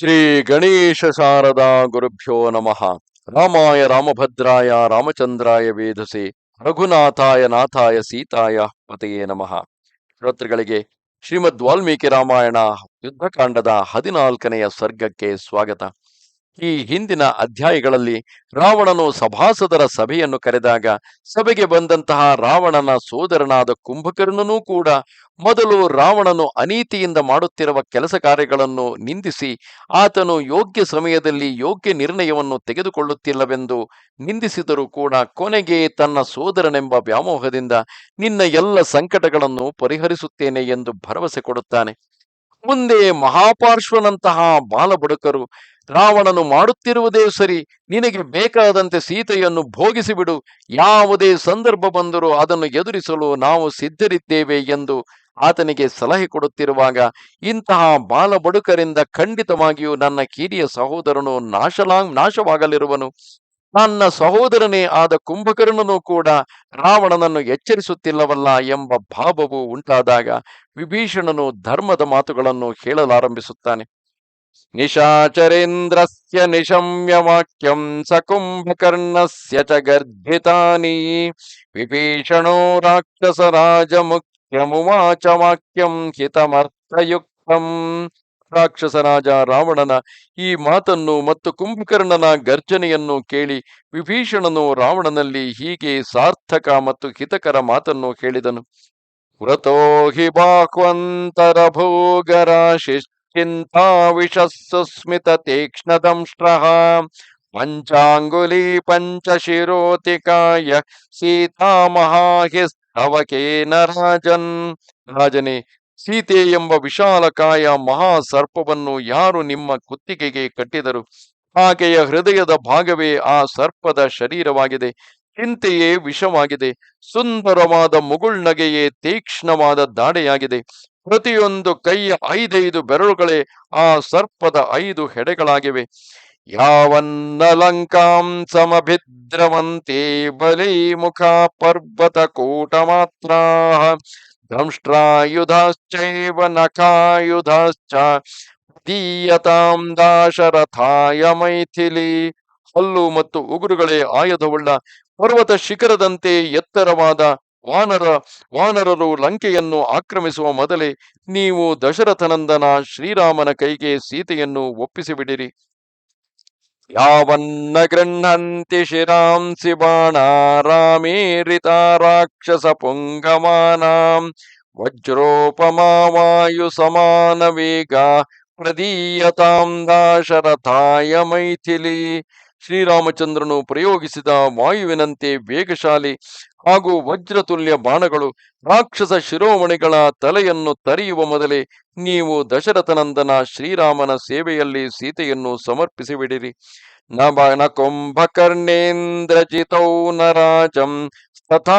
ಶ್ರೀ ಗಣೇಶ ಶಾರದಾ ಗುರುಭ್ಯೋ ನಮಃ. ರಾಮಾಯ ರಾಮಭದ್ರಾಯ ರಾಮಚಂದ್ರಾಯ ವೇಧಸೆ ರಘುನಾಥಾಯ ನಾಥಾಯ ಸೀತಾಯ ಪತೆಯೇ ನಮಃ. ಶ್ರೋತೃಗಳಿಗೆ ಶ್ರೀಮದ್ ವಾಲ್ಮೀಕಿ ರಾಮಾಯಣ ಯುದ್ಧಕಾಂಡದ ಹದಿನಾಲ್ಕನೆಯ ಸರ್ಗಕ್ಕೆ ಸ್ವಾಗತ. ಈ ಹಿಂದಿನ ಅಧ್ಯಾಯಗಳಲ್ಲಿ ರಾವಣನು ಸಭಾಸದರ ಸಭೆಯನ್ನು ಕರೆದಾಗ ಸಭೆಗೆ ಬಂದಂತಹ ರಾವಣನ ಸೋದರನಾದ ಕುಂಭಕರ್ಣನೂ ಕೂಡ ಮೊದಲು ರಾವಣನು ಅನೀತಿಯಿಂದ ಮಾಡುತ್ತಿರುವ ಕೆಲಸ ಕಾರ್ಯಗಳನ್ನು ನಿಂದಿಸಿ ಆತನು ಯೋಗ್ಯ ಸಮಯದಲ್ಲಿ ಯೋಗ್ಯ ನಿರ್ಣಯವನ್ನು ತೆಗೆದುಕೊಳ್ಳುತ್ತಿಲ್ಲವೆಂದು ನಿಂದಿಸಿದರೂ ಕೂಡ ಕೊನೆಗೆ ತನ್ನ ಸೋದರನೆಂಬ ವ್ಯಾಮೋಹದಿಂದ ನಿನ್ನ ಎಲ್ಲ ಸಂಕಟಗಳನ್ನು ಪರಿಹರಿಸುತ್ತೇನೆ ಎಂದು ಭರವಸೆ ಕೊಡುತ್ತಾನೆ. ಮುಂದೆ ಮಹಾಪಾರ್ಶ್ವನಂತಹ ಬಾಲಬುಡಕರು ರಾವಣನು ಮಾಡುತ್ತಿರುವುದೇ ಸರಿ, ನಿನಗೆ ಬೇಕಾದಂತೆ ಸೀತೆಯನ್ನು ಭೋಗಿಸಿಬಿಡು. ಯಾವುದೇ ಸಂದರ್ಭ ಬಂದರೂ ಅದನ್ನು ಎದುರಿಸಲು ನಾವು ಸಿದ್ಧರಿದ್ದೇವೆ ಎಂದು ಆತನಿಗೆ ಸಲಹೆ ಕೊಡುತ್ತಿರುವಾಗ, ಇಂತಹ ಬಾಲಬಡುಕರಿಂದ ಖಂಡಿತವಾಗಿಯೂ ನನ್ನ ಕಿರಿಯ ಸಹೋದರನು ನಾಶಲಾ, ನಾಶವಾಗಲಿರುವನು. ನನ್ನ ಸಹೋದರನೇ ಆದ ಕುಂಭಕರ್ಣನು ಕೂಡ ರಾವಣನನ್ನು ಎಚ್ಚರಿಸುತ್ತಿಲ್ಲವಲ್ಲ ಎಂಬ ಭಾವವು ಉಂಟಾದಾಗ ವಿಭೀಷಣನು ಧರ್ಮದ ಮಾತುಗಳನ್ನು ಹೇಳಲಾರಂಭಿಸುತ್ತಾನೆ. ನಿಶಾಚರೇಂದ್ರಸ್ಯ ನಿಶಮ್ಯ ವಾಕ್ಯಂ ಸ ಕುಂಭಕರ್ಣಸ್ಯ ಚ ಗರ್ಭಿತಾನಿ ವಿಭೀಷಣೋ ರಾಕ್ಷಸ ರಾಜ ಮುಖ್ಯಮುವಾಚ ವಾಕ್ಯಂ ಹಿತಮರ್ಥಯುಕ್ತಂ. ರಾಕ್ಷಸ ರಾಜ ರಾವಣನ ಈ ಮಾತನ್ನು ಮತ್ತು ಕುಂಭಕರ್ಣನ ಗರ್ಜನೆಯನ್ನು ಕೇಳಿ ವಿಭೀಷಣನು ರಾವಣನಲ್ಲಿ ಹೀಗೆ ಸಾರ್ಥಕ ಮತ್ತು ಹಿತಕರ ಮಾತನ್ನು ಹೇಳಿದನು. ವ್ರತೋ ಹಿ ಬಾಹ್ವಂತರ ವಿಷಸ್ಸುಸ್ಮಿತ ತೀಕ್ಷ್ಣದಂಷ್ಟ್ರಃ ಪಂಚಾಂಗುಲಿ ಪಂಚಶಿರೋತಿಕಾಯ ಸೀತಾಮಹಾಹಿಸ್ತವಕೇನ ರಾಜನ್ ರಾಜನೇ ಸೀತೆ ಎಂಬ ವಿಶಾಲಕಾಯ ಮಹಾ ಸರ್ಪವನ್ನು ಯಾರು ನಿಮ್ಮ ಕುತ್ತಿಗೆಗೆ ಕಟ್ಟಿದರು? ಆಕೆಯ ಹೃದಯದ ಭಾಗವೇ ಆ ಸರ್ಪದ ಶರೀರವಾಗಿದೆ. ಚಿಂತೆಯೇ ವಿಷವಾಗಿದೆ. ಸುಂದರವಾದ ಮುಗುಳ್ನಗೆಯೇ ತೀಕ್ಷ್ಣವಾದ ದಾಡೆಯಾಗಿದೆ. ಪ್ರತಿಯೊಂದು ಕೈಯ ಐದೈದು ಬೆರಳುಗಳೇ ಆ ಸರ್ಪದ ಐದು ಹೆಡೆಗಳಾಗಿವೆ. ಯಾವನ್ನಲಂಕಾಂ ಸಮಭಿದ್ರವಂತೆ ಬಲಿ ಮುಖ ಪರ್ವತ ಕೂಟ ಮಾತ್ರ ನಖಾಯುಧಾಶ್ಚ ದೀಯತಾಂ ದಾಶರಥಾಯ ಮೈಥಿಲಿ ಹಲ್ಲು ಮತ್ತು ಉಗುರುಗಳೇ ಆಯುಧವುಳ್ಳ ಪರ್ವತ ಶಿಖರದಂತೆ ಎತ್ತರವಾದ ವಾನರ ವಾನರರು ಲಂಕೆಯನ್ನು ಆಕ್ರಮಿಸುವ ಮೊದಲೇ ನೀವು ದಶರಥನಂದನ ಶ್ರೀರಾಮನ ಕೈಗೆ ಸೀತೆಯನ್ನು ಒಪ್ಪಿಸಿಬಿಡಿರಿ. ಯಾವನ್ನ ಗೃಹಂತಿ ಶಿರಾಂಸಿ ಬಾಣ ರಾಮೇರಿತ ರಾಕ್ಷಸ ಪುಂಗಮಾನಾಂ ವಜ್ರೋಪಮಾವಾಯು ಸಮಾನ ವೇಗ ಪ್ರದೀಯತಾಂ ದಾಶರಥಾಯ ಮೈಥಿಲಿ ಶ್ರೀರಾಮಚಂದ್ರನು ಪ್ರಯೋಗಿಸಿದ ವಾಯುವಿನಂತೆ ವೇಗಶಾಲಿ ಹಾಗೂ ವಜ್ರತುಲ್ಯ ಬಾಣಗಳು ರಾಕ್ಷಸ ಶಿರೋಮಣಿಗಳ ತಲೆಯನ್ನು ತರಿಯುವ ಮೊದಲೇ ನೀವು ದಶರಥನಂದನ ಶ್ರೀರಾಮನ ಸೇವೆಯಲ್ಲಿ ಸೀತೆಯನ್ನು ಸಮರ್ಪಿಸಿಬಿಡಿರಿ. ನಭ ನ ತಥಾ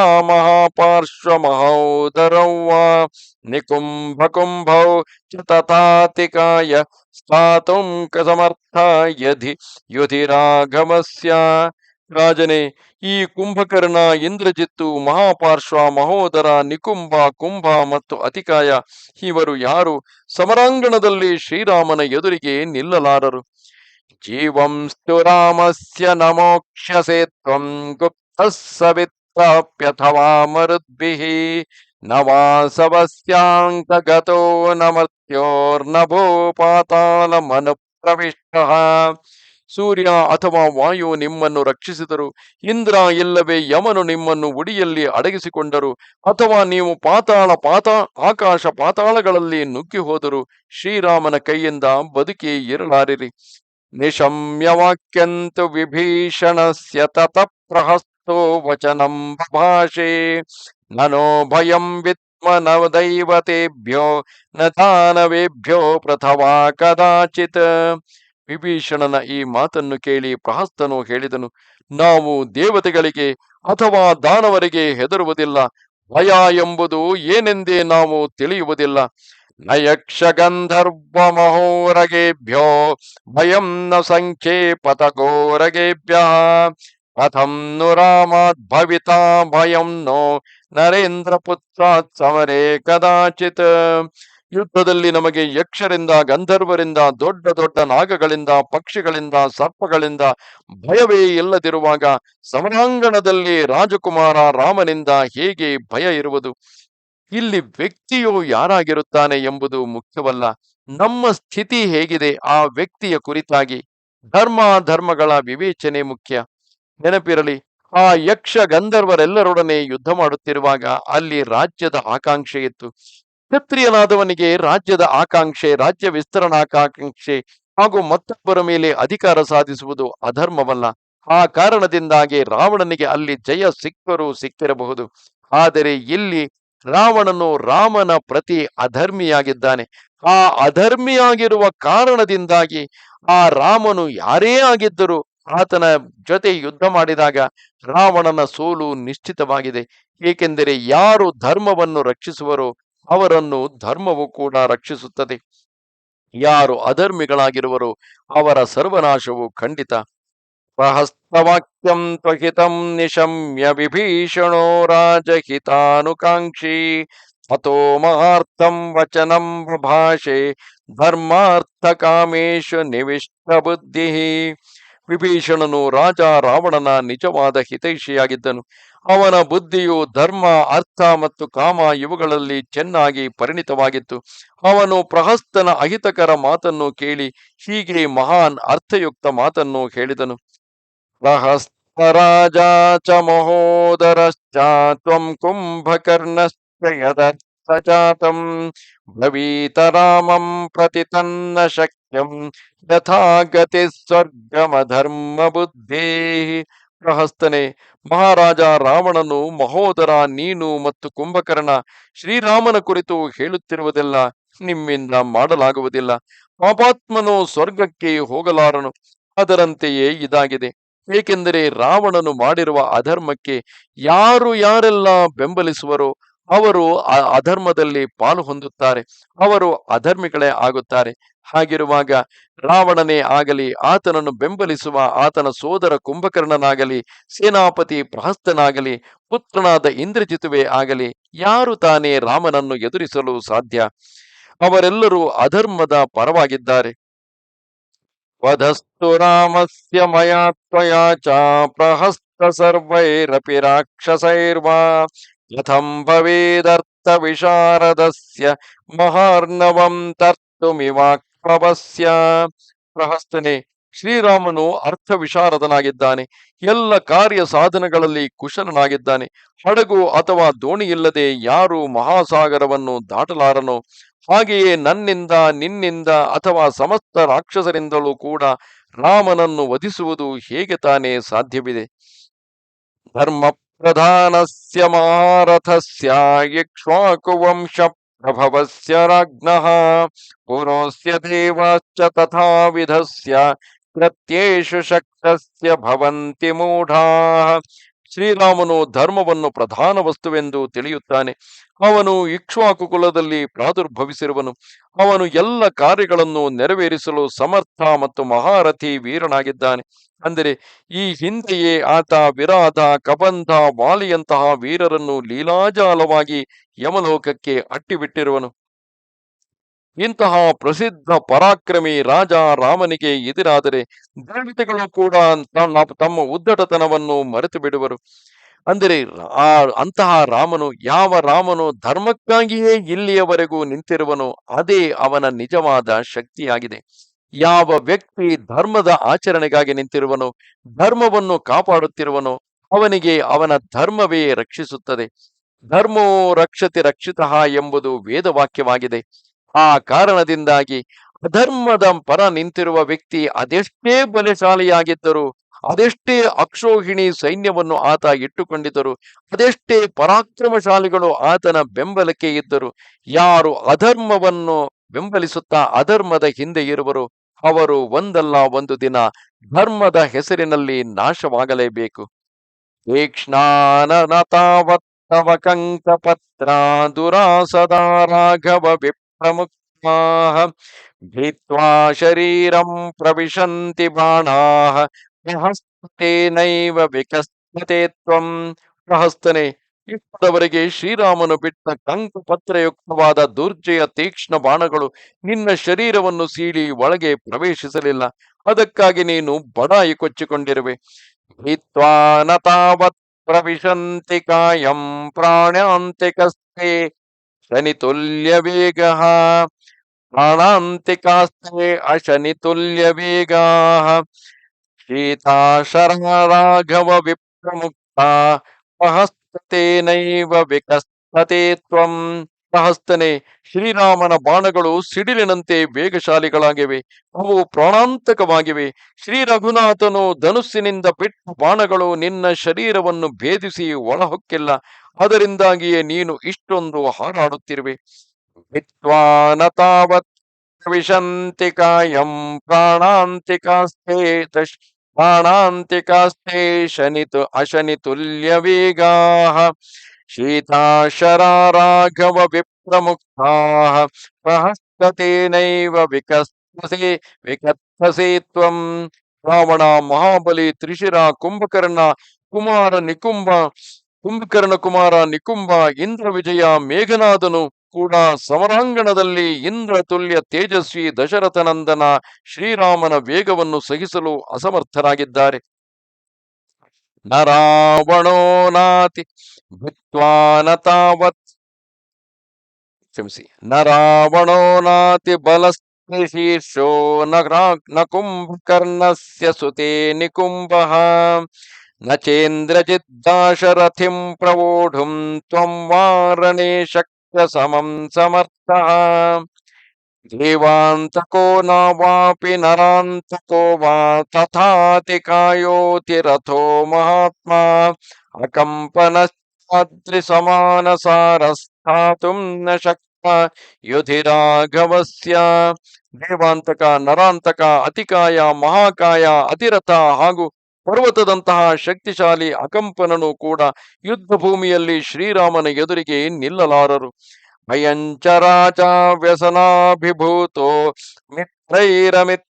ವಾ ನಿಕುಂಭ ಕುಂಭೌ ಚ ತಥಾತಿಕಾಯ ಸ್ಥಾತುಂ ಸಮರ್ಥ ಯಧಿ ರಾಜನೇ ಈ ಕುಂಭಕರ್ಣ ಇಂದ್ರಜಿತ್ತು, ಮಹಾಪಾರ್ಶ್ವ ಮಹೋದರ, ನಿಕುಂಭ, ಕುಂಭ ಮತ್ತು ಅತಿಕಾಯ, ಇವರು ಯಾರು? ಸಮರಾಂಗಣದಲ್ಲಿ ಶ್ರೀರಾಮನ ಎದುರಿಗೆ ನಿಲ್ಲಲಾರರು. ಜೀವಂಸ್ತು ರಾಮಸ್ಯ ನಮೋಕ್ಷಸೆ ತ್ವಂ ಗುಪ್ತ ವಾಸವಸ್ಯಾಂಕಗತೋ ನ ಮರ್ತ್ಯೋರ್ನಭೋ ಪಾತಾಳ ಮನು ಪ್ರವಿಷ್ಟ ಸೂರ್ಯ ಅಥವಾ ವಾಯು ನಿಮ್ಮನ್ನು ರಕ್ಷಿಸಿದರು, ಇಂದ್ರ ಇಲ್ಲವೇ ಯಮನು ನಿಮ್ಮನ್ನು ಉಡಿಯಲ್ಲಿ ಅಡಗಿಸಿಕೊಂಡರು, ಅಥವಾ ನೀವು ಪಾತಾಳ ಪಾತಾ, ಆಕಾಶ ಪಾತಾಳಗಳಲ್ಲಿ ನುಗ್ಗಿ ಹೋದರು ಶ್ರೀರಾಮನ ಕೈಯಿಂದ ಬದುಕಿ ಇರಲಾರಿರಿ. ನಿಶಮ್ಯ ವಾಕ್ಯಂತು ವಿಭೀಷಣಸ್ಯ ತತ ಪ್ರಹಸ್ತೋ ವಚನಂ ಭಾಷೆ ನನೋ ಭಯಂ ವಿದ್ಮ ನವ ದೈವತೆಭ್ಯೋ ನ ದಾನವೇಭ್ಯೋ ಪ್ರಥವಾ ಕದಾಚಿತ್ ವಿಭೀಷಣನ ಈ ಮಾತನ್ನು ಕೇಳಿ ಪ್ರಹಸ್ತನು ಹೇಳಿದನು, ನಾವು ದೇವತೆಗಳಿಗೆ ಅಥವಾ ದಾನವರಿಗೆ ಹೆದರುವುದಿಲ್ಲ, ಭಯ ಎಂಬುದು ಏನೆಂದೇ ನಾವು ತಿಳಿಯುವುದಿಲ್ಲ. ನ ಯಕ್ಷ ಗಂಧರ್ವ ಮಹೋರಗೇಭ್ಯೋ ಭಯಂ ನ ಸಂಖ್ಯೆ ಘೋರಗೇಭ್ಯ ಕಥಂ ನು ಭಯಂ ನೋ ನರೇಂದ್ರ ಪುತ್ರಾತ್ ಸಮರೇ ಕದಾಚಿತ್ ಯುದ್ಧದಲ್ಲಿ ನಮಗೆ ಯಕ್ಷರಿಂದ, ಗಂಧರ್ವರಿಂದ, ದೊಡ್ಡ ದೊಡ್ಡ ನಾಗಗಳಿಂದ, ಪಕ್ಷಿಗಳಿಂದ, ಸರ್ಪಗಳಿಂದ ಭಯವೇ ಇಲ್ಲದಿರುವಾಗ ಸಮರಾಂಗಣದಲ್ಲಿ ರಾಜಕುಮಾರ ರಾಮನಿಂದ ಹೇಗೆ ಭಯ ಇರುವುದು? ಇಲ್ಲಿ ವ್ಯಕ್ತಿಯು ಯಾರಾಗಿರುತ್ತಾನೆ ಎಂಬುದು ಮುಖ್ಯವಲ್ಲ. ನಮ್ಮ ಸ್ಥಿತಿ ಹೇಗಿದೆ ಆ ವ್ಯಕ್ತಿಯ ಕುರಿತಾಗಿ. ಧರ್ಮ ಧರ್ಮಗಳ ವಿವೇಚನೆ ಮುಖ್ಯ. ನೆನಪಿರಲಿ, ಆ ಯಕ್ಷ ಗಂಧರ್ವರೆಲ್ಲರೊಡನೆ ಯುದ್ಧ ಮಾಡುತ್ತಿರುವಾಗ ಅಲ್ಲಿ ರಾಜ್ಯದ ಆಕಾಂಕ್ಷೆ ಇತ್ತು. ಕ್ಷತ್ರಿಯನಾದವನಿಗೆ ರಾಜ್ಯದ ಆಕಾಂಕ್ಷೆ, ರಾಜ್ಯ ವಿಸ್ತರಣಾಕಾಂಕ್ಷೆ ಹಾಗೂ ಮತ್ತೊಬ್ಬರ ಮೇಲೆ ಅಧಿಕಾರ ಸಾಧಿಸುವುದು ಅಧರ್ಮವಲ್ಲ. ಆ ಕಾರಣದಿಂದಾಗಿ ರಾವಣನಿಗೆ ಅಲ್ಲಿ ಜಯ ಸಿಕ್ಕರೂ ಸಿಕ್ಕಿರಬಹುದು. ಆದರೆ ಇಲ್ಲಿ ರಾವಣನು ರಾಮನ ಪ್ರತಿ ಅಧರ್ಮಿಯಾಗಿದ್ದಾನೆ. ಆ ಅಧರ್ಮಿಯಾಗಿರುವ ಕಾರಣದಿಂದಾಗಿ ಆ ರಾಮನು ಯಾರೇ ಆಗಿದ್ದರೂ ಆತನ ಜೊತೆ ಯುದ್ಧ ಮಾಡಿದಾಗ ರಾವಣನ ಸೋಲು ನಿಶ್ಚಿತವಾಗಿದೆ. ಏಕೆಂದರೆ ಯಾರು ಧರ್ಮವನ್ನು ರಕ್ಷಿಸುವರೋ ಅವರನ್ನು ಧರ್ಮವು ಕೂಡ ರಕ್ಷಿಸುತ್ತದೆ. ಯಾರು ಅಧರ್ಮಿಗಳಾಗಿರುವರೋ ಅವರ ಸರ್ವನಾಶವು ಖಂಡಿತ. ಪ್ರಹಸ್ತವಾಕ್ಯಂ ತ್ವಹಿತಂ ನಿಶಮ್ಯ ವಿಭೀಷಣೋ ರಾಜಹಿತಾನುಕಾಂಕ್ಷಿ ಅಥೋ ಮಹಾರ್ಥಂ ವಚನಂ ಭಾಷೆ ಧರ್ಮಾರ್ಥ ಕಾಮೇಶು ನಿವಿಷ್ಟ ಬುದ್ಧಿ. ವಿಭೀಷಣನು ರಾಜ ರಾವಣನ ನಿಜವಾದ ಹಿತೈಷಿಯಾಗಿದ್ದನು. ಅವನ ಬುದ್ಧಿಯು ಧರ್ಮ, ಅರ್ಥ ಮತ್ತು ಕಾಮ ಇವುಗಳಲ್ಲಿ ಚೆನ್ನಾಗಿ ಪರಿಣಿತವಾಗಿತ್ತು. ಅವನು ಪ್ರಹಸ್ತನ ಅಹಿತಕರ ಮಾತನ್ನು ಕೇಳಿ ಹೀಗೆ ಮಹಾನ್ ಅರ್ಥಯುಕ್ತ ಮಾತನ್ನು ಹೇಳಿದನು. ಪ್ರಹಸ್ತರಾಜ ಚ ಮಹೋದರಶ್ಚ ತ್ವಂ ಕುಂಭಕರ್ಣಶ್ಚ ರಾಮಂ ಪ್ರತಿ ತನ್ನ ಶಕ್ಯಂ ಯಥಾಗತಿ ಸ್ವರ್ಗಮಧರ್ಮ ಬುದ್ಧಿ ಪ್ರಹಸ್ತನೆ ಮಹಾರಾಜ ರಾವಣನು ಮಹೋದರ ನೀನು ಮತ್ತು ಕುಂಭಕರ್ಣ ಶ್ರೀರಾಮನ ಕುರಿತು ಹೇಳುತ್ತಿರುವುದೆಲ್ಲ, ನಿಮ್ಮಿಂದ ಮಾಡಲಾಗುವುದಿಲ್ಲ, ಪಾಪಾತ್ಮನು ಸ್ವರ್ಗಕ್ಕೆ ಹೋಗಲಾರನು, ಅದರಂತೆಯೇ ಇದಾಗಿದೆ, ಏಕೆಂದರೆ ರಾವಣನು ಮಾಡಿರುವ ಅಧರ್ಮಕ್ಕೆ ಯಾರು ಯಾರೆಲ್ಲ ಬೆಂಬಲಿಸುವರೋ ಅವರು ಅಧರ್ಮದಲ್ಲಿ ಪಾಲು ಹೊಂದುತ್ತಾರೆ, ಅವರು ಅಧರ್ಮಿಗಳೇ ಆಗುತ್ತಾರೆ. ಹಾಗಿರುವಾಗ ರಾವಣನೇ ಆಗಲಿ, ಆತನನ್ನು ಬೆಂಬಲಿಸುವ ಆತನ ಸೋದರ ಕುಂಭಕರ್ಣನಾಗಲಿ, ಸೇನಾಪತಿ ಪ್ರಹಸ್ತನಾಗಲಿ, ಪುತ್ರನಾದ ಇಂದ್ರಜಿತುವೆ ಆಗಲಿ, ಯಾರು ತಾನೇ ರಾಮನನ್ನು ಎದುರಿಸಲು ಸಾಧ್ಯ? ಅವರೆಲ್ಲರೂ ಅಧರ್ಮದ ಪರವಾಗಿದ್ದಾರೆ. ವಧಸ್ತು ರಾಮಸ್ಯ ಮಯಾ ತ್ವಯಾ ಚ ಪ್ರಹಸ್ತ ಸರ್ವೈರಪಿ ರಾಕ್ಷಸೈರ್ವಾ ಕಥಂ ಭವೇದರ್ಥ ವಿಶಾರದಸ್ಯ ಮಹಾರ್ಣವಂ ತರ್ತುಮಿವಾಕ್ಷವಸ್ಯ ಪ್ರಹಸ್ತನೆ ಶ್ರೀರಾಮನು ಅರ್ಥ ವಿಶಾರದನಾಗಿದ್ದಾನೆ ಎಲ್ಲ ಕಾರ್ಯ ಸಾಧನಗಳಲ್ಲಿ ಕುಶಲನಾಗಿದ್ದಾನೆ, ಹಡಗು ಅಥವಾ ದೋಣಿ ಇಲ್ಲದೆ ಯಾರು ಮಹಾಸಾಗರವನ್ನು ದಾಟಲಾರನು, ಹಾಗೆಯೇ ನನ್ನಿಂದ, ನಿನ್ನಿಂದ ಅಥವಾ ಸಮಸ್ತ ರಾಕ್ಷಸರಿಂದಲೂ ಕೂಡ ರಾಮನನ್ನು ವಧಿಸುವುದು ಹೇಗೆ ತಾನೇ ಸಾಧ್ಯವಿದೆ? ಧರ್ಮ प्रधान से महारथ सेक्वाकुवंश प्रभव से पुरोस्य देवाच तथा विधस्य शक्रस्य शक्त मूढ़ा। ಶ್ರೀರಾಮನು ಧರ್ಮವನ್ನು ಪ್ರಧಾನ ವಸ್ತುವೆಂದು ತಿಳಿಯುತ್ತಾನೆ. ಅವನು ಇಕ್ಷ್ವಾಕು ಕುಲದಲ್ಲಿ ಪ್ರಾದುರ್ಭವಿಸಿರುವನು. ಅವನು ಎಲ್ಲ ಕಾರ್ಯಗಳನ್ನು ನೆರವೇರಿಸಲು ಸಮರ್ಥ ಮತ್ತು ಮಹಾರಥಿ ವೀರನಾಗಿದ್ದಾನೆ. ಅಂದರೆ ಈ ಹಿಂದೆಯೇ ಆತ ವಿರಾಧ, ಕಬಂಧ, ವಾಲಿಯಂತಹ ವೀರರನ್ನು ಲೀಲಾಜಾಲವಾಗಿ ಯಮಲೋಕಕ್ಕೆ ಅಟ್ಟಿಬಿಟ್ಟಿರುವನು. ಇಂತಹ ಪ್ರಸಿದ್ಧ ಪರಾಕ್ರಮಿ ರಾಜ ರಾಮನಿಗೆ ಎದುರಾದರೆ ದೇವತೆಗಳು ಕೂಡ ತಮ್ಮ ಉದ್ದಟತನವನ್ನು ಮರೆತು ಬಿಡುವರು. ಅಂದರೆ ಆ, ಅಂತಹ ರಾಮನು ಯಾವ ರಾಮನು ಧರ್ಮಕ್ಕಾಗಿಯೇ ಇಲ್ಲಿಯವರೆಗೂ ನಿಂತಿರುವನು ಅದೇ ಅವನ ನಿಜವಾದ ಶಕ್ತಿಯಾಗಿದೆ. ಯಾವ ವ್ಯಕ್ತಿ ಧರ್ಮದ ಆಚರಣೆಗಾಗಿ ನಿಂತಿರುವನು, ಧರ್ಮವನ್ನು ಕಾಪಾಡುತ್ತಿರುವನು, ಅವನಿಗೆ ಅವನ ಧರ್ಮವೇ ರಕ್ಷಿಸುತ್ತದೆ. ಧರ್ಮೋ ರಕ್ಷತೆ ರಕ್ಷಿತ ಎಂಬುದು ವೇದವಾಕ್ಯವಾಗಿದೆ. ಆ ಕಾರಣದಿಂದಾಗಿ ಅಧರ್ಮದ ಪರ ನಿಂತಿರುವ ವ್ಯಕ್ತಿ ಅದೆಷ್ಟೇ ಬಲಶಾಲಿಯಾಗಿದ್ದರು, ಅದೆಷ್ಟೇ ಅಕ್ಷೋಹಿಣಿ ಸೈನ್ಯವನ್ನು ಆತ ಇಟ್ಟುಕೊಂಡಿದ್ದರು, ಅದೆಷ್ಟೇ ಪರಾಕ್ರಮಶಾಲಿಗಳು ಆತನ ಬೆಂಬಲಕ್ಕೆ ಇದ್ದರು, ಯಾರು ಅಧರ್ಮವನ್ನು ಬೆಂಬಲಿಸುತ್ತಾ ಅಧರ್ಮದ ಹಿಂದೆ ಇರುವರು, ಅವರು ಒಂದಲ್ಲ ಒಂದು ದಿನ ಧರ್ಮದ ಹೆಸರಿನಲ್ಲಿ ನಾಶವಾಗಲೇಬೇಕು. ತೀಕ್ಷ್ಣಾನತಾವತ್ತವ ಕಂಕಪತ್ರ ದುರಾಸದ ರಾಘವ ವಿಪ್ರಮುಕ್ತಾಃ ಭೀತ್ವಾ ಶರೀರಂ ಪ್ರವಿಶಂತಿ ತ್ವಂ ಪ್ರಹಸ್ತನೆ ಶ್ರೀರಾಮನು ಬಿಟ್ಟ ಕಂಕು ಪತ್ರಯುಕ್ತವಾದ ದುರ್ಜಯ ತೀಕ್ಷ್ಣ ಬಾಣಗಳು ನಿನ್ನ ಶರೀರವನ್ನು ಸೀಳಿ ಒಳಗೆ ಪ್ರವೇಶಿಸಲಿಲ್ಲ. ಅದಕ್ಕಾಗಿ ನೀನು ಬಡಾಯಿ ಕೊಚ್ಚಿಕೊಂಡಿರುವೆ. ಹಿತ್ವಾನ ತಾವತ್ ಪ್ರವಿಶಂತಿ ಕಾಯಂ ಪ್ರಾಣಾಂತಿಕಸ್ತೆ ಶನಿತುಲ್ಯ ವೇಗ ಪ್ರಾಣಾಂತಿಕಾಸ್ತೆ ಅಶನಿತುಲ್ಯ ವೇಗಾ ಶೀತಾಶರ ರಾಘವ ವಿಪ್ರಮುಕ್ತ ಸಹಸ್ತೇನೈವ ಸಹಸ್ತನೆ ಶ್ರೀರಾಮನ ಬಾಣಗಳು ಸಿಡಿಲಿನಂತೆ ವೇಗಶಾಲಿಗಳಾಗಿವೆ. ಅವು ಪ್ರಾಣಾಂತಕವಾಗಿವೆ. ಶ್ರೀ ರಘುನಾಥನು ಧನುಸ್ಸಿನಿಂದ ಬಿಟ್ಟ ಬಾಣಗಳು ನಿನ್ನ ಶರೀರವನ್ನು ಭೇದಿಸಿ ಒಳಹೊಕ್ಕಿಲ್ಲ. ಅದರಿಂದಾಗಿಯೇ ನೀನು ಇಷ್ಟೊಂದು ಹಾರಾಡುತ್ತಿರುವೆ. ವಿಶಂತಿ ಕಾಯಂ ಪ್ರಾಣಾಂತಿಕಾಸ್ತೆ ಪ್ರಾಣಾಂತಿಕಾಸ್ತೆ ಶನಿತು ಅಶನಿತುಲ್ಯ ವೇಗಾಃ ಶೀತಾಶರಾ ರಾಘವ ಸಹಸ್ತೇನೈವ ವಿಕಸ್ಮಸಿ ವಿಕತ್ಸಿ ತ್ವಂ ರಾವಣ ಮಹಾಬಲಿ ತ್ರಿಶಿರ ಕುಂಭಕರ್ಣ ಕುಮಾರ ನಿಕುಂಭ ಕುಂಭಕರ್ಣ ಕುಮಾರ ನಿಕುಂಭ ಇಂದ್ರ ವಿಜಯ ಮೇಘನಾದನು ಕೂಡ ಸಮರಾಂಗಣದಲ್ಲಿ ಇಂದ್ರ ತುಲ್ಯ ತೇಜಸ್ವಿ ದಶರಥನಂದನ ಶ್ರೀರಾಮನ ವೇಗವನ್ನು ಸಹಿಸಲು ಅಸಮರ್ಥರಾಗಿದ್ದಾರೆ. ನರಾವಣೋ ನಾತಿ ಭಕ್ವಾನ ತಾವತ್ ಕ್ಷಮಿಸಿ ನರಾವಣೋ ನಾತಿ ಬಲಸ್ತಿ ಶೀರ್ಷೋ ನ ಕುಂಭಕರ್ಣಸ್ಯ ಸುತೆ ನಿಕುಂಭಃ ನ ಚೇಂದ್ರಜಿದ್ದಾಶರಥಿಂ ಪ್ರವೋಢುಂ ತ್ವಂ ವಾರಣೇ ಶಕ್ಯ ಸಮಂ ಸಮರ್ಥಃ ದೇವಾಂತಕೋ ನ ವಾಪಿ ನರಾಂತಕೋ ವಾ ತಥಾತಿ ಕಾಯೋತಿ ರಥೋ ಮಹಾತ್ಮ ಅಕಂಪನಶ್ಚಾದ್ರಿ ಸಮಾನ ಸಾರಸ್ಥಾತುಂ ನ ಶಕ್ತ ಯುಧಿರಾಘವಸ್ಯ, ದೇವಾಂತಕ, ನರಾಂತಕ, ಅತಿಕಾಯ, ಮಹಾಕಾಯ, ಅತಿರಥ ಹಾಗೂ ಪರ್ವತದಂತಹ ಶಕ್ತಿಶಾಲಿ ಅಕಂಪನನು ಕೂಡ ಯುದ್ಧ ಭೂಮಿಯಲ್ಲಿ ಶ್ರೀರಾಮನ ಎದುರಿಗೆ ನಿಲ್ಲಲಾರರು. ಭಯಂಚರಾಚ ವ್ಯಸನಾಭಿಭೂತೋ ಮಿತ್ರೈರಮಿತ್ರ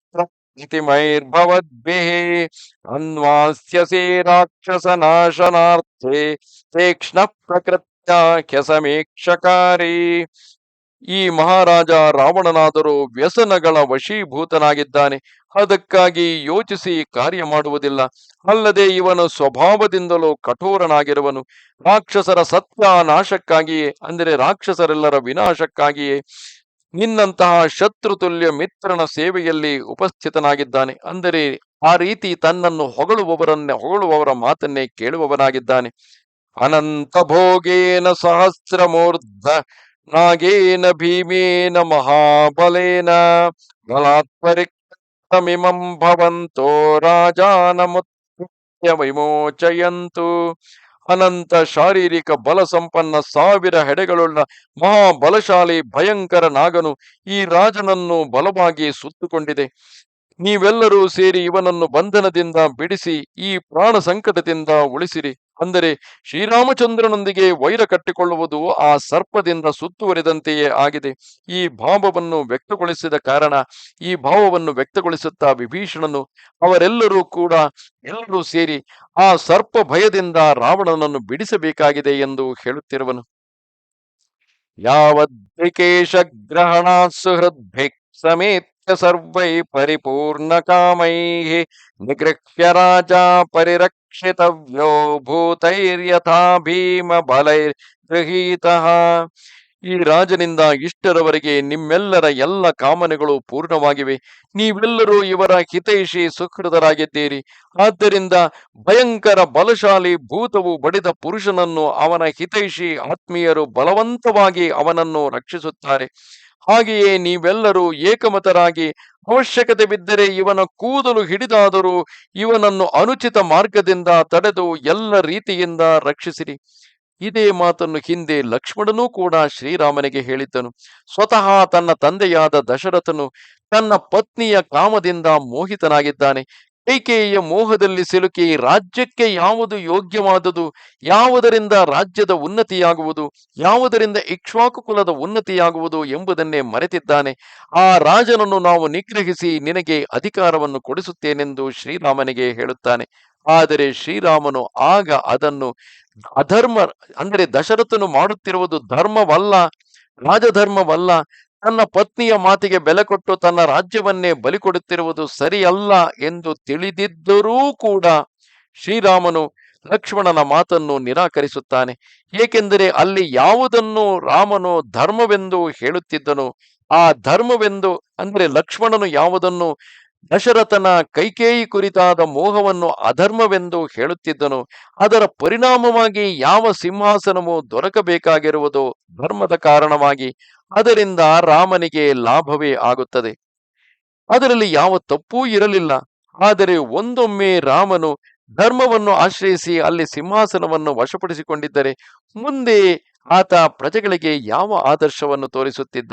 ಅನ್ವಾಸ್ಯಸೆ ರಾಕ್ಷಸ ನಾಶನಾರ್ಥೆ ತೀಕ್ಷ್ಣ ಪ್ರಕೃತ್ಯ ಸಮೀಕ್ಷಕಾರಿ ಈ ಮಹಾರಾಜ ರಾವಣನಾದರೂ ವ್ಯಸನಗಳ ವಶೀಭೂತನಾಗಿದ್ದಾನೆ. ಅದಕ್ಕಾಗಿ ಯೋಚಿಸಿ ಕಾರ್ಯ ಮಾಡುವುದಿಲ್ಲ. ಅಲ್ಲದೆ ಇವನು ಸ್ವಭಾವದಿಂದಲೂ ಕಠೋರನಾಗಿರುವನು. ರಾಕ್ಷಸರ ಸತ್ವ ನಾಶಕ್ಕಾಗಿಯೇ ಅಂದರೆ ರಾಕ್ಷಸರೆಲ್ಲರ ವಿನಾಶಕ್ಕಾಗಿಯೇ ನಿನ್ನಂತಹ ಶತ್ರುತುಲ್ಯ ಮಿತ್ರನ ಸೇವೆಯಲ್ಲಿ ಉಪಸ್ಥಿತನಾಗಿದ್ದಾನೆ. ಅಂದರೆ ಆ ರೀತಿ ತನ್ನನ್ನು ಹೊಗಳುವವರನ್ನೇ, ಹೊಗಳುವವರ ಮಾತನ್ನೇ ಕೇಳುವವನಾಗಿದ್ದಾನೆ. ಅನಂತ ಭೋಗೇನ ಸಹಸ್ರಮೂರ್ಧ, ನಾಗೇನ ಭೀಮೇನ ಮಹಾಬಲೇನ ಭವಂತೋ ರಾಜಾನ ವಿಮೋಚಯಂತು. ಅನಂತ ಶಾರೀರಿಕ ಬಲ ಸಂಪನ್ನ ಸಾವಿರ ಹೆಡೆಗಳುಳ್ಳ ಮಹಾಬಲಶಾಲಿ ಭಯಂಕರ ನಾಗನು ಈ ರಾಜನನ್ನು ಬಲವಾಗಿ ಸುತ್ತುಕೊಂಡಿದೆ. ನೀವೆಲ್ಲರೂ ಸೇರಿ ಇವನನ್ನು ಬಂಧನದಿಂದ ಬಿಡಿಸಿ ಈ ಪ್ರಾಣ ಸಂಕಟದಿಂದ ಉಳಿಸಿರಿ. ಅಂದರೆ ಶ್ರೀರಾಮಚಂದ್ರನೊಂದಿಗೆ ವೈರ ಕಟ್ಟಿಕೊಳ್ಳುವುದು ಆ ಸರ್ಪದಿಂದ ಸುತ್ತುವರಿದಂತೆಯೇ ಆಗಿದೆ. ಈ ಭಾವವನ್ನು ವ್ಯಕ್ತಗೊಳಿಸಿದ ಕಾರಣ, ಈ ಭಾವವನ್ನು ವ್ಯಕ್ತಗೊಳಿಸುತ್ತಾ ವಿಭೀಷಣನು, ಅವರೆಲ್ಲರೂ ಕೂಡ ಎಲ್ಲರೂ ಸೇರಿ ಆ ಸರ್ಪ ಭಯದಿಂದ ರಾವಣನನ್ನು ಬಿಡಿಸಬೇಕಾಗಿದೆ ಎಂದು ಹೇಳುತ್ತಿರುವನು. ಯಾವದ್ವಿಕೇಶ ಗ್ರಹಣ ಸುಹೃದ್ಭಿಕ್ ಸಮೇತ್ಯ ಸರ್ವೈ ಪರಿಪೂರ್ಣ ಕಾಮೈ ನಿಗೃಹ್ಯ ರಾಜ ಪರಿರಕ್ಷಿತವ್ಯೋ ಭೂತೈರ್ಯಥಾ ಭೀಮ ಬಲೈರ್ ಗೃಹೀತ ಈ ರಾಜನಿಂದ ಇಷ್ಟರವರೆಗೆ ನಿಮ್ಮೆಲ್ಲರ ಎಲ್ಲ ಕಾಮನೆಗಳು ಪೂರ್ಣವಾಗಿವೆ. ನೀವೆಲ್ಲರೂ ಇವರ ಹಿತೈಷಿ ಸುಕೃತರಾಗಿದ್ದೀರಿ. ಆದ್ದರಿಂದ ಭಯಂಕರ ಬಲಶಾಲಿ ಭೂತವು ಬಡಿದ ಪುರುಷನನ್ನು ಅವನ ಹಿತೈಷಿ ಆತ್ಮೀಯರು ಬಲವಂತವಾಗಿ ಅವನನ್ನು ರಕ್ಷಿಸುತ್ತಾರೆ. ಹಾಗೆಯೇ ನೀವೆಲ್ಲರೂ ಏಕಮತರಾಗಿ ಅವಶ್ಯಕತೆ ಬಿದ್ದರೆ ಇವನ ಕೂದಲು ಹಿಡಿದಾದರೂ ಇವನನ್ನು ಅನುಚಿತ ಮಾರ್ಗದಿಂದ ತಡೆದು ಎಲ್ಲ ರೀತಿಯಿಂದ ರಕ್ಷಿಸಿರಿ. ಇದೇ ಮಾತನ್ನು ಹಿಂದೆ ಲಕ್ಷ್ಮಣನೂ ಕೂಡ ಶ್ರೀರಾಮನಿಗೆ ಹೇಳಿದ್ದನು. ಸ್ವತಃ ತನ್ನ ತಂದೆಯಾದ ದಶರಥನು ತನ್ನ ಪತ್ನಿಯ ಕಾಮದಿಂದ ಮೋಹಿತನಾಗಿದ್ದಾನೆ. ಕೈಕೇಯಿಯ ಮೋಹದಲ್ಲಿ ಸಿಲುಕಿ ರಾಜ್ಯಕ್ಕೆ ಯಾವುದು ಯೋಗ್ಯವಾದುದು? ಯಾವುದರಿಂದ ರಾಜ್ಯದ ಉನ್ನತಿಯಾಗುವುದು? ಯಾವುದರಿಂದ ಇಕ್ಷ್ವಾಕು ಕುಲದ ಉನ್ನತಿಯಾಗುವುದು ಎಂಬುದನ್ನೇ ಮರೆತಿದ್ದಾನೆ. ಆ ರಾಜನನ್ನು ನಾವು ನಿಗ್ರಹಿಸಿ ನಿನಗೆ ಅಧಿಕಾರವನ್ನು ಕೊಡಿಸುತ್ತೇನೆಂದು ಶ್ರೀರಾಮನಿಗೆ ಹೇಳುತ್ತಾನೆ. ಆದರೆ ಶ್ರೀರಾಮನು ಆಗ ಅದನ್ನು ಅಧರ್ಮ, ಅಂದರೆ ದಶರಥನು ಮಾಡುತ್ತಿರುವುದು ಧರ್ಮವಲ್ಲ, ರಾಜಧರ್ಮವಲ್ಲ ತನ್ನ ಪತ್ನಿಯ ಮಾತಿಗೆ ಬೆಲೆ ಕೊಟ್ಟು ತನ್ನ ರಾಜ್ಯವನ್ನೇ ಬಲಿಕೊಡುತ್ತಿರುವುದು ಸರಿಯಲ್ಲ ಎಂದು ತಿಳಿದಿದ್ದರೂ ಕೂಡ ಶ್ರೀರಾಮನು ಲಕ್ಷ್ಮಣನ ಮಾತನ್ನು ನಿರಾಕರಿಸುತ್ತಾನೆ. ಏಕೆಂದರೆ ಅಲ್ಲಿ ಯಾವುದನ್ನು ರಾಮನು ಧರ್ಮವೆಂದು ಹೇಳುತ್ತಿದ್ದನು ಆ ಧರ್ಮವೆಂದು, ಅಂದರೆ ಲಕ್ಷ್ಮಣನು ಯಾವುದನ್ನು ದಶರಥನ ಕೈಕೇಯಿ ಕುರಿತಾದ ಮೋಹವನ್ನು ಅಧರ್ಮವೆಂದು ಹೇಳುತ್ತಿದ್ದನು. ಅದರ ಪರಿಣಾಮವಾಗಿ ಯಾವ ಸಿಂಹಾಸನವು ದೊರಕಬೇಕಾಗಿರುವುದು ಧರ್ಮದ ಕಾರಣವಾಗಿ. ಅದರಿಂದ ರಾಮನಿಗೆ ಲಾಭವೇ ಆಗುತ್ತದೆ. ಅದರಲ್ಲಿ ಯಾವ ತಪ್ಪೂ ಇರಲಿಲ್ಲ. ಆದರೆ ಒಂದೊಮ್ಮೆ ರಾಮನು ಧರ್ಮವನ್ನು ಆಶ್ರಯಿಸಿ ಅಲ್ಲಿ ಸಿಂಹಾಸನವನ್ನು ವಶಪಡಿಸಿಕೊಂಡಿದ್ದರೆ ಮುಂದೆ ಆತ ಪ್ರಜೆಗಳಿಗೆ ಯಾವ ಆದರ್ಶವನ್ನು ತೋರಿಸುತ್ತಿದ್ದ?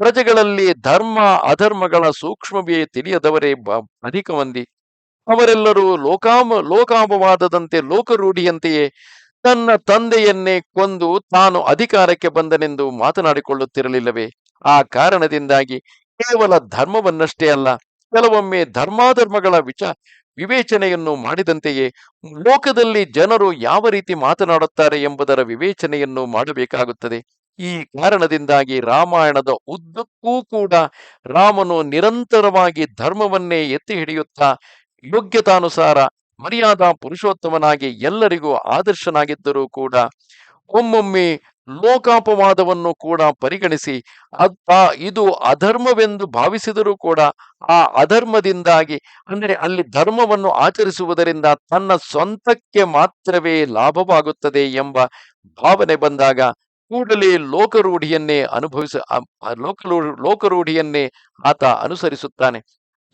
ಪ್ರಜೆಗಳಲ್ಲಿ ಧರ್ಮ, ಅಧರ್ಮಗಳ ಸೂಕ್ಷ್ಮವೇ ತಿಳಿಯದವರೇ ಅಧಿಕ ಮಂದಿ ಅವರೆಲ್ಲರೂ ಲೋಕಾಮ, ಲೋಕಾಪವಾದದಂತೆ ಲೋಕರೂಢಿಯಂತೆಯೇ ತನ್ನ ತಂದೆಯನ್ನೇ ಕೊಂದು ತಾನು ಅಧಿಕಾರಕ್ಕೆ ಬಂದನೆಂದು ಮಾತನಾಡಿಕೊಳ್ಳುತ್ತಿರಲಿಲ್ಲವೇ? ಆ ಕಾರಣದಿಂದಾಗಿ ಕೇವಲ ಧರ್ಮವನ್ನಷ್ಟೇ ಅಲ್ಲ, ಕೆಲವೊಮ್ಮೆ ಧರ್ಮಾಧರ್ಮಗಳ ವಿಚ, ವಿವೇಚನೆಯನ್ನು ಮಾಡಿದಂತೆಯೇ ಲೋಕದಲ್ಲಿ ಜನರು ಯಾವ ರೀತಿ ಮಾತನಾಡುತ್ತಾರೆ ಎಂಬುದರ ವಿವೇಚನೆಯನ್ನು ಮಾಡಬೇಕಾಗುತ್ತದೆ. ಈ ಕಾರಣದಿಂದಾಗಿ ರಾಮಾಯಣದ ಉದ್ದಕ್ಕೂ ಕೂಡ ರಾಮನು ನಿರಂತರವಾಗಿ ಧರ್ಮವನ್ನೇ ಎತ್ತಿ ಹಿಡಿಯುತ್ತಾ ಯೋಗ್ಯತಾನುಸಾರ ಮರ್ಯಾದಾ ಪುರುಷೋತ್ತಮನಾಗಿ ಎಲ್ಲರಿಗೂ ಆದರ್ಶನಾಗಿದ್ದರೂ ಕೂಡ ಒಮ್ಮೊಮ್ಮೆ ಲೋಕಾಪವಾದವನ್ನು ಕೂಡ ಪರಿಗಣಿಸಿ ಇದು ಅಧರ್ಮವೆಂದು ಭಾವಿಸಿದರೂ ಕೂಡ ಆ ಅಧರ್ಮದಿಂದಾಗಿ, ಅಂದರೆ ಅಲ್ಲಿ ಧರ್ಮವನ್ನು ಆಚರಿಸುವುದರಿಂದ ತನ್ನ ಸ್ವಂತಕ್ಕೆ ಮಾತ್ರವೇ ಲಾಭವಾಗುತ್ತದೆ ಎಂಬ ಭಾವನೆ ಬಂದಾಗ ಕೂಡಲೇ ಲೋಕರೂಢಿಯನ್ನೇ ಅನುಭವಿಸ ಅ- ಲೋಕರೂಢಿಯನ್ನೇ ಆತ ಅನುಸರಿಸುತ್ತಾನೆ.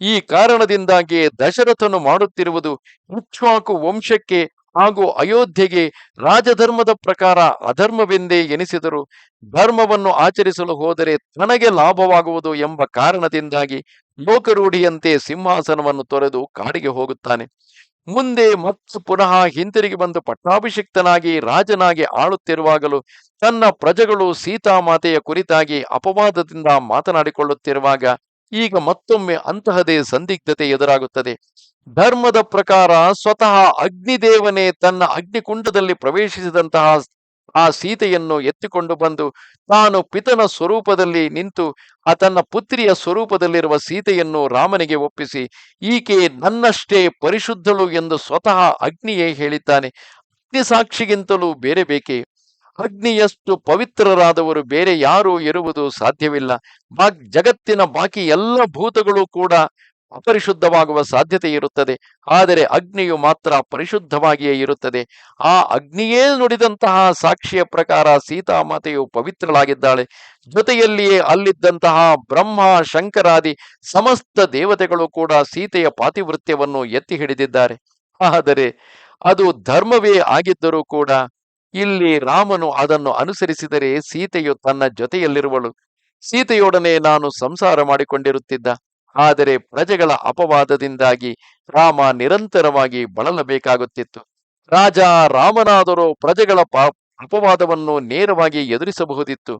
ಈ ಕಾರಣದಿಂದಾಗಿ ದಶರಥನು ಮಾಡುತ್ತಿರುವುದು ಇಕ್ಷ್ವಾಕು ವಂಶಕ್ಕೆ ಹಾಗೂ ಅಯೋಧ್ಯೆಗೆ ರಾಜಧರ್ಮದ ಪ್ರಕಾರ ಅಧರ್ಮವೆಂದೇ ಎನಿಸಿದರು ಧರ್ಮವನ್ನು ಆಚರಿಸಲು ಹೋದರೆ ತನಗೆ ಲಾಭವಾಗುವುದು ಎಂಬ ಕಾರಣದಿಂದಾಗಿ ಲೋಕರೂಢಿಯಂತೆ ಸಿಂಹಾಸನವನ್ನು ತೊರೆದು ಕಾಡಿಗೆ ಹೋಗುತ್ತಾನೆ. ಮುಂದೆ ಮತ್ತು ಪುನಃ ಹಿಂತಿರುಗಿ ಬಂದು ಪಟ್ಟಾಭಿಷಿಕ್ತನಾಗಿ ರಾಜನಾಗಿ ಆಳುತ್ತಿರುವಾಗಲೂ ತನ್ನ ಪ್ರಜೆಗಳು ಸೀತಾಮಾತೆಯ ಕುರಿತಾಗಿ ಅಪವಾದದಿಂದ ಮಾತನಾಡಿಕೊಳ್ಳುತ್ತಿರುವಾಗ ಈಗ ಮತ್ತೊಮ್ಮೆ ಅಂತಹದೇ ಸಂದಿಗ್ಧತೆ ಎದುರಾಗುತ್ತದೆ. ಧರ್ಮದ ಪ್ರಕಾರ ಸ್ವತಃ ಅಗ್ನಿದೇವನೇ ತನ್ನ ಅಗ್ನಿಕುಂಡದಲ್ಲಿ ಪ್ರವೇಶಿಸಿದಂತಹ ಆ ಸೀತೆಯನ್ನು ಎತ್ತಿಕೊಂಡು ಬಂದು ತಾನು ಪಿತನ ಸ್ವರೂಪದಲ್ಲಿ ನಿಂತು ಆ ತನ್ನ ಪುತ್ರಿಯ ಸ್ವರೂಪದಲ್ಲಿರುವ ಸೀತೆಯನ್ನು ರಾಮನಿಗೆ ಒಪ್ಪಿಸಿ, ಈಕೆ ನನ್ನಷ್ಟೇ ಪರಿಶುದ್ಧಳು ಎಂದು ಸ್ವತಃ ಅಗ್ನಿಯೇ ಹೇಳಿದ್ದಾನೆ. ಅಗ್ನಿ ಸಾಕ್ಷಿಗಿಂತಲೂ ಬೇರೆ ಬೇಕೆ? ಅಗ್ನಿಯಷ್ಟು ಪವಿತ್ರರಾದವರು ಬೇರೆ ಯಾರೂ ಇರುವುದು ಸಾಧ್ಯವಿಲ್ಲ. ಬಾ- ಜಗತ್ತಿನ ಬಾಕಿ ಎಲ್ಲ ಭೂತಗಳು ಕೂಡ ಅಪರಿಶುದ್ಧವಾಗುವ ಸಾಧ್ಯತೆ ಇರುತ್ತದೆ. ಆದರೆ ಅಗ್ನಿಯು ಮಾತ್ರ ಪರಿಶುದ್ಧವಾಗಿಯೇ ಇರುತ್ತದೆ. ಆ ಅಗ್ನಿಯೇ ನುಡಿದಂತಹ ಸಾಕ್ಷಿಯ ಪ್ರಕಾರ ಸೀತಾಮಾತೆಯು ಪವಿತ್ರಳಾಗಿದ್ದಾಳೆ. ಜೊತೆಯಲ್ಲಿಯೇ ಅಲ್ಲಿದ್ದಂತಹ ಬ್ರಹ್ಮ, ಶಂಕರಾದಿ ಸಮಸ್ತ ದೇವತೆಗಳು ಕೂಡ ಸೀತೆಯ ಪಾತಿವೃತ್ಯವನ್ನು ಎತ್ತಿ ಹಿಡಿದಿದ್ದಾರೆ. ಆದರೆ ಅದು ಧರ್ಮವೇ ಆಗಿದ್ದರೂ ಕೂಡ ಇಲ್ಲಿ ರಾಮನು ಅದನ್ನು ಅನುಸರಿಸಿದರೆ ಸೀತೆಯು ತನ್ನ ಜೊತೆಯಲ್ಲಿರುವಳು. ಸೀತೆಯೊಡನೆ ನಾನು ಸಂಸಾರ ಮಾಡಿಕೊಂಡಿರುತ್ತಿದ್ದ. ಆದರೆ ಪ್ರಜೆಗಳ ಅಪವಾದದಿಂದಾಗಿ ರಾಮ ನಿರಂತರವಾಗಿ ಬಳಲಬೇಕಾಗುತ್ತಿತ್ತು. ರಾಜ ರಾಮನಾದರೂ ಪ್ರಜೆಗಳ ಅಪವಾದವನ್ನು ನೇರವಾಗಿ ಎದುರಿಸಬಹುದಿತ್ತು.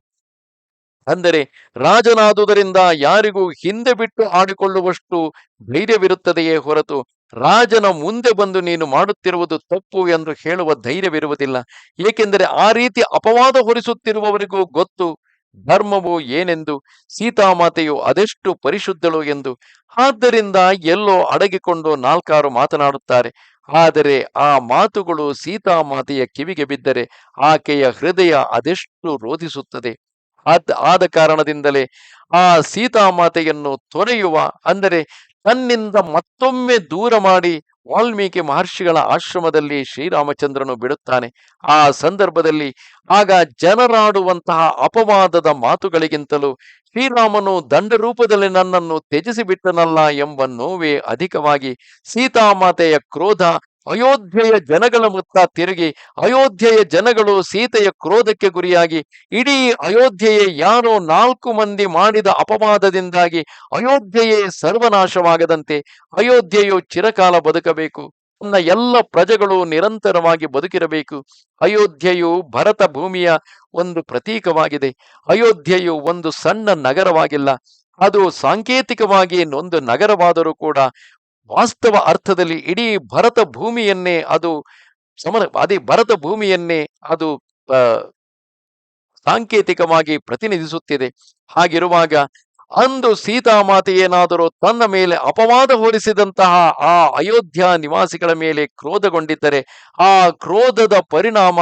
ಅಂದರೆ ರಾಜನಾದುದರಿಂದ ಯಾರಿಗೂ ಹಿಂದೆ ಬಿಟ್ಟು ಆಡಿಕೊಳ್ಳುವಷ್ಟು ಧೈರ್ಯವಿರುತ್ತದೆಯೇ ಹೊರತು ರಾಜನ ಮುಂದೆ ಬಂದು ನೀನು ಮಾಡುತ್ತಿರುವುದು ತಪ್ಪು ಎಂದು ಹೇಳುವ ಧೈರ್ಯವಿರುವುದಿಲ್ಲ. ಏಕೆಂದರೆ ಆ ರೀತಿ ಅಪವಾದ ಹೊರಿಸುತ್ತಿರುವವರಿಗೂ ಗೊತ್ತು ಧರ್ಮವು ಏನೆಂದು, ಸೀತಾಮಾತೆಯು ಅದೆಷ್ಟು ಪರಿಶುದ್ಧಳು ಎಂದು. ಆದ್ದರಿಂದ ಎಲ್ಲೋ ಅಡಗಿಕೊಂಡು ನಾಲ್ಕಾರು ಮಾತನಾಡುತ್ತಾರೆ. ಆದರೆ ಆ ಮಾತುಗಳು ಸೀತಾಮಾತೆಯ ಕಿವಿಗೆ ಬಿದ್ದರೆ ಆಕೆಯ ಹೃದಯ ಅದೆಷ್ಟು ರೋಧಿಸುತ್ತದೆ. ಆದ ಕಾರಣದಿಂದಲೇ ಆ ಸೀತಾಮಾತೆಯನ್ನು ತೊರೆಯುವ, ಅಂದರೆ ತನ್ನಿಂದ ಮತ್ತೊಮ್ಮೆ ದೂರ ಮಾಡಿ ವಾಲ್ಮೀಕಿ ಮಹರ್ಷಿಗಳ ಆಶ್ರಮದಲ್ಲಿ ಶ್ರೀರಾಮಚಂದ್ರನು ಬಿಡುತ್ತಾನೆ. ಆ ಸಂದರ್ಭದಲ್ಲಿ ಆಗ ಜನರಾಡುವಂತಹ ಅಪವಾದದ ಮಾತುಗಳಿಗಿಂತಲೂ ಶ್ರೀರಾಮನು ದಂಡ ರೂಪದಲ್ಲಿ ನನ್ನನ್ನು ತ್ಯಜಿಸಿ ಬಿಟ್ಟನಲ್ಲ ಎಂಬ ನೋವೇ ಅಧಿಕವಾಗಿ ಸೀತಾಮಾತೆಯ ಕ್ರೋಧ ಅಯೋಧ್ಯೆಯ ಜನಗಳ ಮುತ್ತ ತಿರುಗಿ, ಅಯೋಧ್ಯೆಯ ಜನಗಳು ಸೀತೆಯ ಕ್ರೋಧಕ್ಕೆ ಗುರಿಯಾಗಿ, ಇಡೀ ಅಯೋಧ್ಯೆಯೇ ಯಾರೋ ನಾಲ್ಕು ಮಂದಿ ಮಾಡಿದ ಅಪವಾದದಿಂದಾಗಿ ಅಯೋಧ್ಯೆಯೇ ಸರ್ವನಾಶವಾಗದಂತೆ ಅಯೋಧ್ಯೆಯು ಚಿರಕಾಲ ಬದುಕಬೇಕು. ತನ್ನ ಎಲ್ಲ ಪ್ರಜೆಗಳು ನಿರಂತರವಾಗಿ ಬದುಕಿರಬೇಕು. ಅಯೋಧ್ಯೆಯು ಭರತ ಭೂಮಿಯ ಒಂದು ಪ್ರತೀಕವಾಗಿದೆ. ಅಯೋಧ್ಯೆಯು ಒಂದು ಸಣ್ಣ ನಗರವಾಗಿಲ್ಲ. ಅದು ಸಾಂಕೇತಿಕವಾಗಿ ಒಂದು ನಗರವಾದರೂ ಕೂಡ ವಾಸ್ತವ ಅರ್ಥದಲ್ಲಿ ಇಡೀ ಭರತ ಭೂಮಿಯನ್ನೇ ಅದು ಸಮರ, ಅದೇ ಭರತ ಭೂಮಿಯನ್ನೇ ಅದು ಸಾಂಕೇತಿಕವಾಗಿ ಪ್ರತಿನಿಧಿಸುತ್ತಿದೆ. ಹಾಗಿರುವಾಗ ಅಂದು ಸೀತಾಮಾತೆ ಏನಾದರೂ ತನ್ನ ಮೇಲೆ ಅಪವಾದ ಹೊರಿಸಿದಂತಹ ಆ ಅಯೋಧ್ಯ ನಿವಾಸಿಗಳ ಮೇಲೆ ಕ್ರೋಧಗೊಂಡಿದ್ದರೆ ಆ ಕ್ರೋಧದ ಪರಿಣಾಮ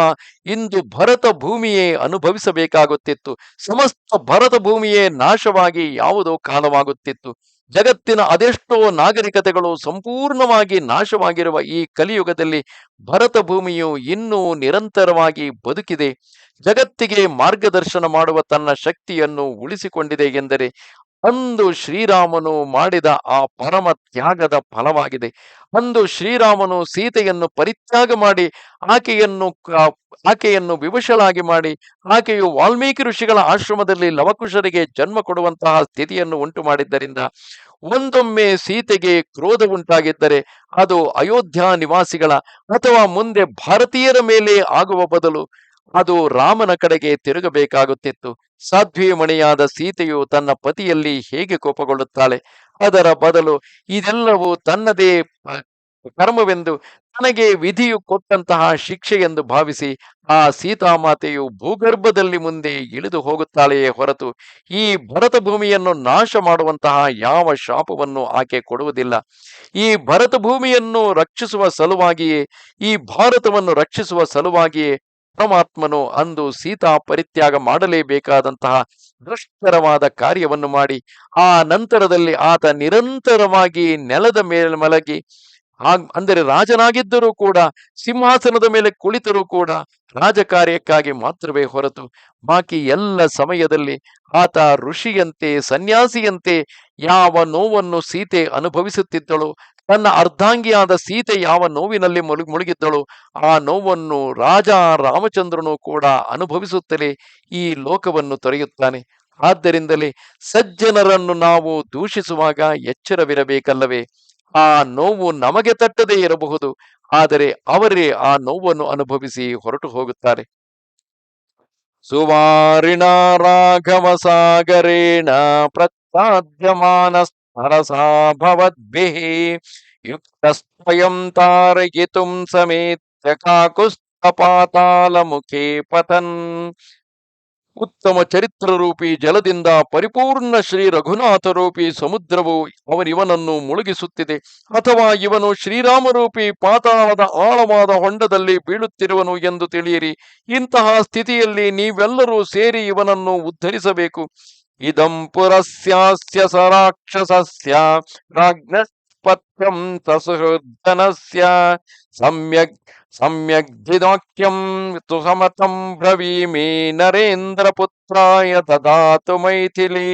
ಇಂದು ಭರತ ಭೂಮಿಯೇ ಅನುಭವಿಸಬೇಕಾಗುತ್ತಿತ್ತು. ಸಮಸ್ತ ಭರತ ಭೂಮಿಯೇ ನಾಶವಾಗಿ ಯಾವುದೋ ಕಾಲವಾಗುತ್ತಿತ್ತು. ಜಗತ್ತಿನ ಅದೆಷ್ಟೋ ನಾಗರಿಕತೆಗಳು ಸಂಪೂರ್ಣವಾಗಿ ನಾಶವಾಗಿರುವ ಈ ಕಲಿಯುಗದಲ್ಲಿ ಭರತ ಭೂಮಿಯು ಇನ್ನೂ ನಿರಂತರವಾಗಿ ಬದುಕಿದೆ. ಜಗತ್ತಿಗೆ ಮಾರ್ಗದರ್ಶನ ಮಾಡುವ ತನ್ನ ಶಕ್ತಿಯನ್ನು ಉಳಿಸಿಕೊಂಡಿದೆ ಎಂದರೆ ಅಂದು ಶ್ರೀರಾಮನು ಮಾಡಿದ ಆ ಪರಮ ತ್ಯಾಗದ ಫಲವಾಗಿದೆ. ಅಂದು ಶ್ರೀರಾಮನು ಸೀತೆಯನ್ನು ಪರಿತ್ಯಾಗ ಮಾಡಿ, ಆಕೆಯನ್ನು ಆಕೆಯನ್ನು ವಿವಶಳಾಗಿ ಮಾಡಿ, ಆಕೆಯು ವಾಲ್ಮೀಕಿ ಋಷಿಗಳ ಆಶ್ರಮದಲ್ಲಿ ಲವಕುಶರಿಗೆ ಜನ್ಮ ಕೊಡುವಂತಹ ಸ್ಥಿತಿಯನ್ನು ಉಂಟು ಮಾಡಿದ್ದರಿಂದ ಒಂದೊಮ್ಮೆ ಸೀತೆಗೆ ಕ್ರೋಧ ಉಂಟಾಗಿದ್ದರೆ ಅದು ಅಯೋಧ್ಯ ನಿವಾಸಿಗಳ ಅಥವಾ ಮುಂದೆ ಭಾರತೀಯರ ಮೇಲೆ ಆಗುವ ಬದಲು ಅದು ರಾಮನ ಕಡೆಗೆ ತಿರುಗಬೇಕಾಗುತ್ತಿತ್ತು. ಸಾಧ್ವಿ ಮಣಿಯಾದ ಸೀತೆಯು ತನ್ನ ಪತಿಯಲ್ಲಿ ಹೇಗೆ ಕೋಪಗೊಳ್ಳುತ್ತಾಳೆ? ಅದರ ಬದಲು ಇದೆಲ್ಲವೂ ತನ್ನದೇ ಕರ್ಮವೆಂದು ತನಗೆ ವಿಧಿಯು ಕೊಟ್ಟಂತಹ ಶಿಕ್ಷೆ ಎಂದು ಭಾವಿಸಿ ಆ ಸೀತಾಮಾತೆಯು ಭೂಗರ್ಭದಲ್ಲಿ ಮುಂದೆ ಇಳಿದು ಹೋಗುತ್ತಾಳೆಯೇ ಹೊರತು ಈ ಭರತ ಭೂಮಿಯನ್ನು ನಾಶ ಮಾಡುವಂತಹ ಯಾವ ಶಾಪವನ್ನು ಆಕೆ ಕೊಡುವುದಿಲ್ಲ. ಈ ಭರತ ಭೂಮಿಯನ್ನು ರಕ್ಷಿಸುವ ಸಲುವಾಗಿಯೇ, ಈ ಭಾರತವನ್ನು ರಕ್ಷಿಸುವ ಸಲುವಾಗಿಯೇ ಪರಮಾತ್ಮನು ಅಂದು ಸೀತಾ ಪರಿತ್ಯಾಗ ಮಾಡಲೇಬೇಕಾದಂತಹ ದುಷ್ಕರವಾದ ಕಾರ್ಯವನ್ನು ಮಾಡಿ ಆ ನಂತರದಲ್ಲಿ ಆತ ನಿರಂತರವಾಗಿ ನೆಲದ ಮೇಲೆ ಮಲಗಿ ಅಂದರೆ ರಾಜನಾಗಿದ್ದರೂ ಕೂಡ, ಸಿಂಹಾಸನದ ಮೇಲೆ ಕುಳಿತರೂ ಕೂಡ ರಾಜಕಾರ್ಯಕ್ಕಾಗಿ ಮಾತ್ರವೇ ಹೊರತು ಬಾಕಿ ಎಲ್ಲ ಸಮಯದಲ್ಲಿ ಆತ ಋಷಿಯಂತೆ, ಸನ್ಯಾಸಿಯಂತೆ ಯಾವ ನೋವನ್ನು ಸೀತೆ ಅನುಭವಿಸುತ್ತಿದ್ದಳು ತನ್ನ ಅರ್ಧಾಂಗಿಯಾದ ಸೀತೆ ಯಾವ ನೋವಿನಲ್ಲಿ ಮುಳುಗಿ ಮುಳುಗಿದ್ದಳು, ಆ ನೋವನ್ನು ರಾಜ ರಾಮಚಂದ್ರನು ಕೂಡ ಅನುಭವಿಸುತ್ತಲೇ ಈ ಲೋಕವನ್ನು ತೊರೆಯುತ್ತಾನೆ. ಆದ್ದರಿಂದಲೇ ಸಜ್ಜನರನ್ನು ನಾವು ದೂಷಿಸುವಾಗ ಎಚ್ಚರವಿರಬೇಕಲ್ಲವೇ? ಆ ನೋವು ನಮಗೆ ತಟ್ಟದೇ ಇರಬಹುದು, ಆದರೆ ಅವರೇ ಆ ನೋವನ್ನು ಅನುಭವಿಸಿ ಹೊರಟು ಹೋಗುತ್ತಾರೆ. ಸುವಾರಿಣ ರಾಘವ ಸಾಗರೇಣ ಪ್ರತ್ಯಾದ್ಯಮಾನ ಹರಸಾ ಭವದ್ಭಿಃ ಯುಕ್ತಸ್ವಯಂ ತಾರಯಿತುಂ ಸಮೇತ್ಯ ಪತನ್. ಉತ್ತಮ ಚರಿತ್ರರೂಪಿ ಜಲದಿಂದ ಪರಿಪೂರ್ಣ ಶ್ರೀ ರಘುನಾಥ ರೂಪಿ ಸಮುದ್ರವು ಅವನಿವನನ್ನು ಮುಳುಗಿಸುತ್ತಿದೆ. ಅಥವಾ ಇವನು ಶ್ರೀರಾಮರೂಪಿ ಪಾತಾಳದ ಆಳವಾದ ಹೊಂಡದಲ್ಲಿ ಬೀಳುತ್ತಿರುವನು ಎಂದು ತಿಳಿಯಿರಿ. ಇಂತಹ ಸ್ಥಿತಿಯಲ್ಲಿ ನೀವೆಲ್ಲರೂ ಸೇರಿ ಇವನನ್ನು ಉದ್ಧರಿಸಬೇಕು. ಇದಂ ಪುರಸ್ಯಾಸ್ಯ ಸ ರಾಕ್ಷಸಸ್ಯ ರಾಜ್ಞಸ್ಪತ್ಯಂ ಸಸುಹೃದನಸ್ಯ ಸಮ್ಯಕ್ ಸಮ್ಯಗ್ಧಿದಾಖ್ಯಂ ತು ಸಮತಂ ಬ್ರವೀಮಿ ನರೇಂದ್ರ ಪುತ್ರಾಯ ದದಾತು ಮೈಥಿಲಿ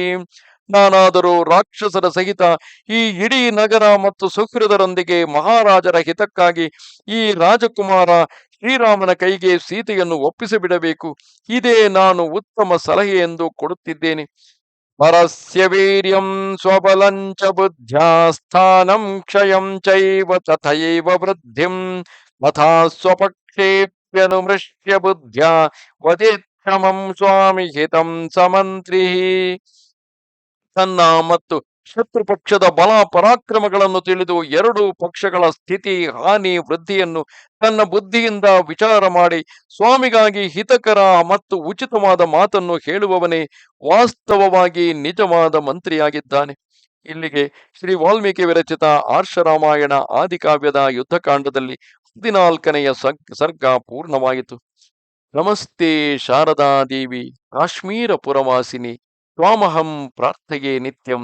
ನಾನಾದರೂ ರಾಕ್ಷಸರ ಸಹಿತ ಈ ಇಡೀ ನಗರ ಮತ್ತು ಸುಹೃದರೊಂದಿಗೆ ಮಹಾರಾಜರ ಹಿತಕ್ಕಾಗಿ ಈ ರಾಜಕುಮಾರ ಶ್ರೀರಾಮನ ಕೈಗೆ ಸೀತೆಯನ್ನು ಒಪ್ಪಿಸಿಬಿಡಬೇಕು. ಇದೇ ನಾನು ಉತ್ತಮ ಸಲಹೆ ಎಂದು ಕೊಡುತ್ತಿದ್ದೇನೆ. परस्य वीर्यं स्वबलं च बुद्ध्या स्थानं क्षयं चैव तथैव वृद्धिं। तथा स्वपक्षेऽप्यनुमृष्य बुद्ध्या वदेक्षमं स्वामि हितं समन्त्रिः तन्नामत्तु ಶತ್ರು ಪಕ್ಷದ ಬಲ ಪರಾಕ್ರಮಗಳನ್ನು ತಿಳಿದು ಎರಡು ಪಕ್ಷಗಳ ಸ್ಥಿತಿ, ಹಾನಿ, ವೃದ್ಧಿಯನ್ನು ತನ್ನ ಬುದ್ಧಿಯಿಂದ ವಿಚಾರ ಮಾಡಿ, ಸ್ವಾಮಿಗಾಗಿ ಹಿತಕರ ಮತ್ತು ಉಚಿತವಾದ ಮಾತನ್ನು ಹೇಳುವವನೇ ವಾಸ್ತವವಾಗಿ ನಿಜವಾದ ಮಂತ್ರಿಯಾಗಿದ್ದಾನೆ. ಇಲ್ಲಿಗೆ ಶ್ರೀ ವಾಲ್ಮೀಕಿ ವಿರಚಿತ ಆರ್ಷರಾಮಾಯಣ ಆದಿಕಾವ್ಯದ ಯುದ್ಧಕಾಂಡದಲ್ಲಿ ಹದಿನಾಲ್ಕನೆಯ ಸರ್ಗ ಪೂರ್ಣವಾಯಿತು. ನಮಸ್ತೆ ಶಾರದಾ ದೇವಿ, ಕಾಶ್ಮೀರ ಪುರವಾಸಿನಿ, ತ್ವಾಮಹಂ ಪ್ರಾರ್ಥೆಯೇ ನಿತ್ಯಂ.